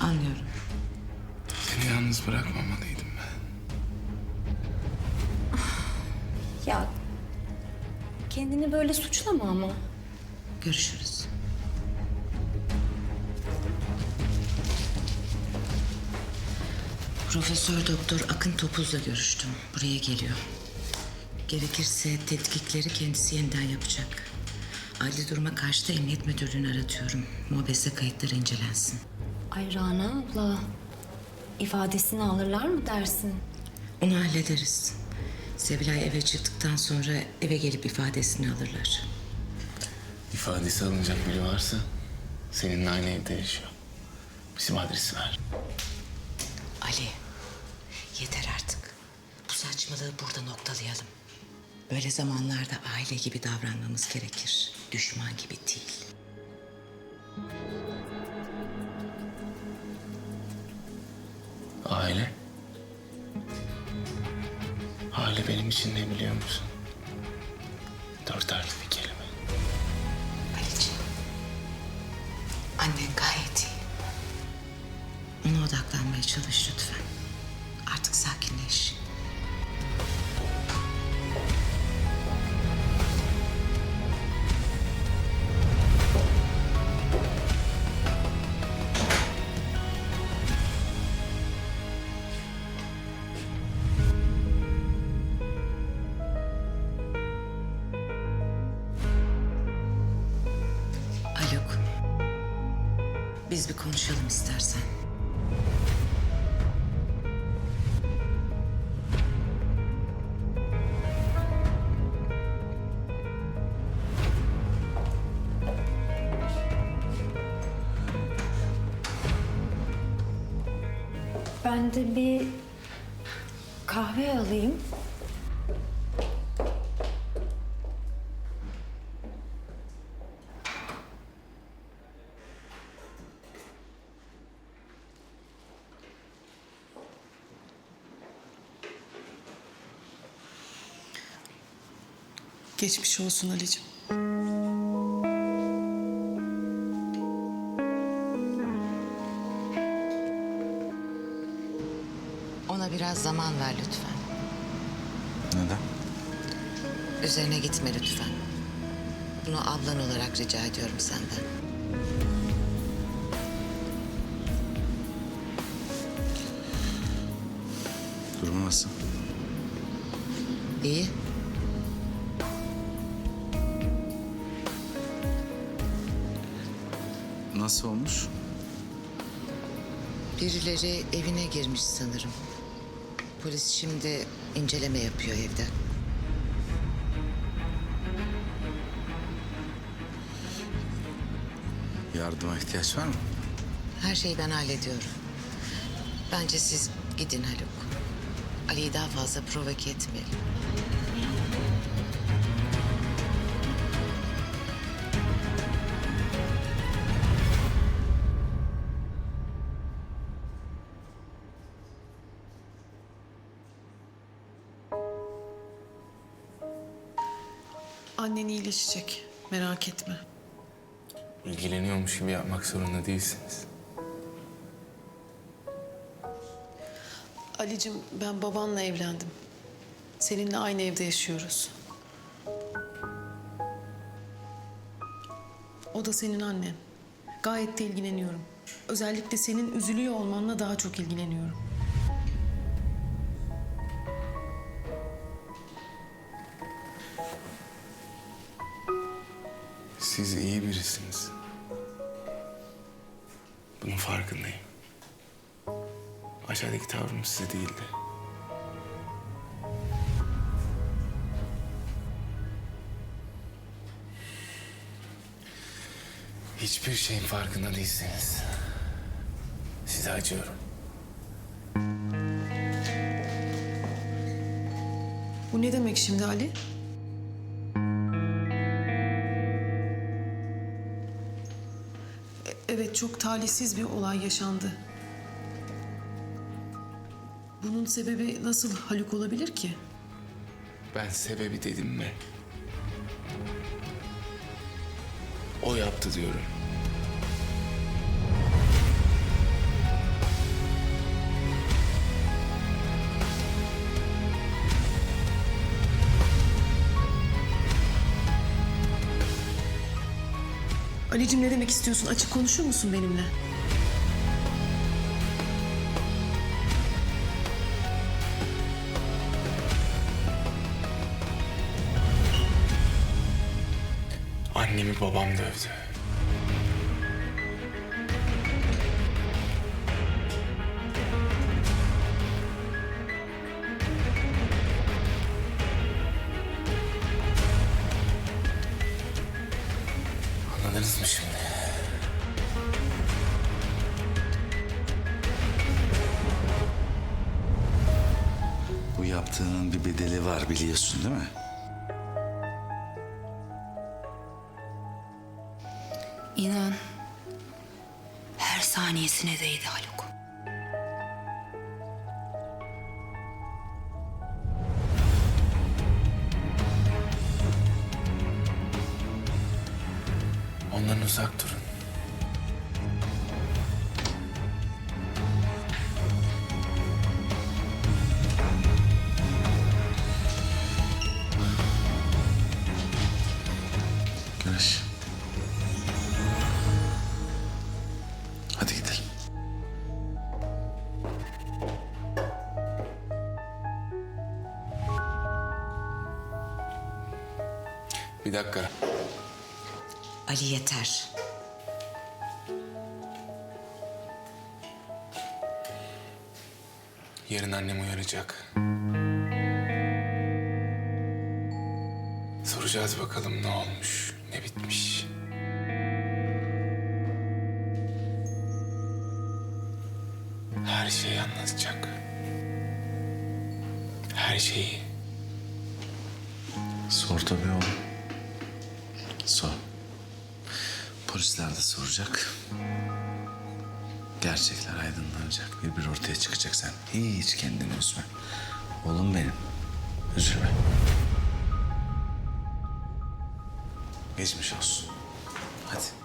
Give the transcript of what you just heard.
Anlıyorum. Seni yalnız bırakmamalıydım ben. Ya kendini böyle suçlama ama. Görüşürüz. Profesör Doktor Akın Topuz'la görüştüm. Buraya geliyor. Gerekirse tetkikleri kendisi yeniden yapacak. Adli duruma karşı da emniyet müdürlüğünü aratıyorum. Mobese kayıtları incelensin. Ay Rana abla ifadesini alırlar mı dersin? Onu hallederiz. Sevilay eve çıktıktan sonra eve gelip ifadesini alırlar. İfadesi alınacak biri varsa seninle aynı evde yaşıyor. Bizim adresi ver. Ali, yeter artık. Bu saçmalığı burada noktalayalım. Böyle zamanlarda aile gibi davranmamız gerekir. Düşman gibi değil. Aile. Aile benim için ne biliyor musun? Dört harfli kelime. Ali'ciğim, annen gayet iyi. Ona odaklanmaya çalış lütfen. Artık sakinleş. Biz bir konuşalım istersen. Ben de bir kahve alayım. Geçmiş olsun Ali'cim. Ona biraz zaman ver lütfen. Neden? Üzerine gitme lütfen. Bunu ablan olarak rica ediyorum senden. Durumu nasıl? İyi. Nasıl olmuş? Birileri evine girmiş sanırım. Polis şimdi inceleme yapıyor evde. Yardıma ihtiyaç var mı? Her şeyi ben hallediyorum. Bence siz gidin Haluk. Ali'yi daha fazla provoke etmeyelim. Annen iyileşecek. Merak etme. İlgileniyormuş gibi yapmak zorunda değilsiniz. Ali'cim ben babanla evlendim. Seninle aynı evde yaşıyoruz. O da senin annen. Gayet de ilgileniyorum. Özellikle senin üzülüyor olmanla daha çok ilgileniyorum. Siz iyi birisiniz. Bunun farkındayım. Aşağıdaki tavrım size değildi. Hiçbir şeyin farkında değilsiniz. Size acıyorum. Bu ne demek şimdi Ali? Evet çok talihsiz bir olay yaşandı. Bunun sebebi nasıl Haluk olabilir ki? Ben sebebi dedim mi? O yaptı diyorum. Ali'cim ne demek istiyorsun? Açık konuşur musun benimle? Annemi babam dövdü. Yaptığının bir bedeli var biliyorsun değil mi? İnan her saniyesine değdi Haluk. Ondan uzak durun. Bir dakika. Ali yeter. Yarın annem uyaracak. Soracağız bakalım ne olmuş, ne bitmiş. Her şeyi anlatacak. Her şeyi. Sor tabii oğlum. Sor. Polisler de soracak. Gerçekler aydınlanacak. Bir bir ortaya çıkacak sen. Hiç kendini üzme. Oğlum benim. Üzülme. Geçmiş olsun. Hadi.